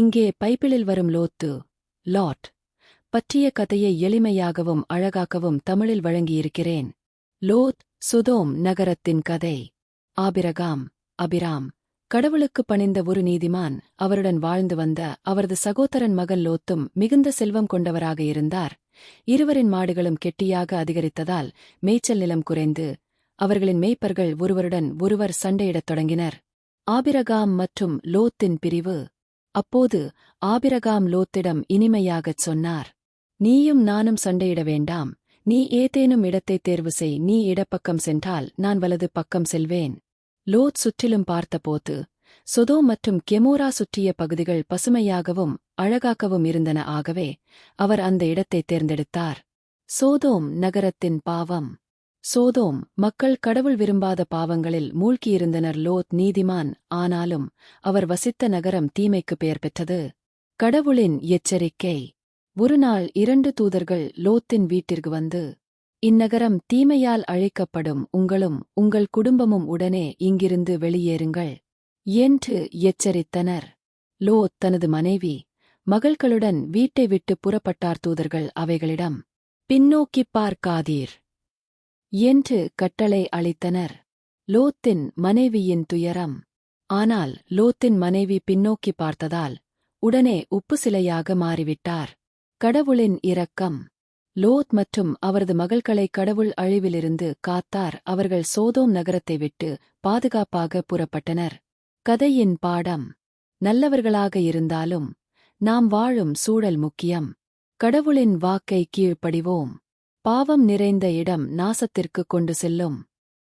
இங்கே பைபிளில் வரும் லோத்து லாட் பற்றிய கதையை எளிமையாகவும் அழகாகவும் தமிழில் வழங்கியிருக்கிறேன். லோத் சுதோம் நகரத்தின் கதை. ஆபிரகாம் அபிராம் கடவுளுக்கு பணிந்த ஒரு நீதிமான் அவருடன் வாழ்ந்து வந்த அவரது சகோதரன் மகன் லோத்தும் மிகுந்த செல்வம் கொண்டவராக இருந்தார். இருவரின் மாடுகளும் கெட்டியாக அதிகரித்ததால் மேய்ச்சல் நிலம் குறைந்து அவர்களின் மேய்ப்பர்கள் ஒருவருடன் ஒருவர் சண்டையிடத் தொடங்கினர். ஆபிரகாம் மற்றும் லோத்தின் பிரிவு அப்போது ஆபிரகாம் லோத்திடம் இனிமையாகச் சொன்னார் நீயும் நானும் சண்டையிட வேண்டாம். நீ ஏதேனும் இடத்தைத் தேர்வு செய். நீ இடப்பக்கம் சென்றால் நான் வலது பக்கம் செல்வேன். லோத் சுற்றிலும் பார்த்தபோது சொதோ மற்றும் கெமோரா சுற்றிய பகுதிகள் பசுமையாகவும் அழகாகவும் இருந்தன. ஆகவே அவர் அந்த இடத்தைத் தேர்ந்தெடுத்தார். சோதோம் நகரத்தின் பாவம். சோதோம் மக்கள் கடவுள் விரும்பாத பாவங்களில் மூழ்கியிருந்தனர். லோத் நீதிமான் ஆனாலும் அவர் வசித்த நகரம் தீமைக்கு பெயர் பெற்றது. கடவுளின் எச்சரிக்கை. ஒருநாள் இரண்டு தூதர்கள் லோத்தின் வீட்டிற்கு வந்து இந்நகரம் தீமையால் அழைக்கப்படும். உங்களும் உங்கள் குடும்பமும் உடனே இங்கிருந்து வெளியேறுங்கள் என்று எச்சரித்தனர். லோத் தனது மனைவி மகள்களுடன் வீட்டை விட்டு புறப்பட்டார் தூதர்கள் அவைகளிடம் பின்னோக்கிப் பார்க்காதீர். என்று கட்டளை அளித்தனர். லோத்தின் மனைவியின் துயரம். ஆனால் லோத்தின் மனைவி பின்னோக்கி பார்த்ததால் உடனே உப்பு சிலையாக மாறிவிட்டார். கடவுளின் இரக்கம். லோத் மற்றும் அவரது மகள்களை கடவுள் அழிவிலிருந்து காத்தார். அவர்கள் சோதோம் நகரத்தை விட்டு பாதுகாப்பாக புறப்பட்டனர். கதையின் பாடம். நல்லவர்களாக இருந்தாலும் நாம் வாழும் சூழல் முக்கியம். கடவுளின் வாக்கை கீழ்ப்படிவோம். பாவம் நிறைந்த இடம் நாசத்திற்கு கொண்டு செல்லும்.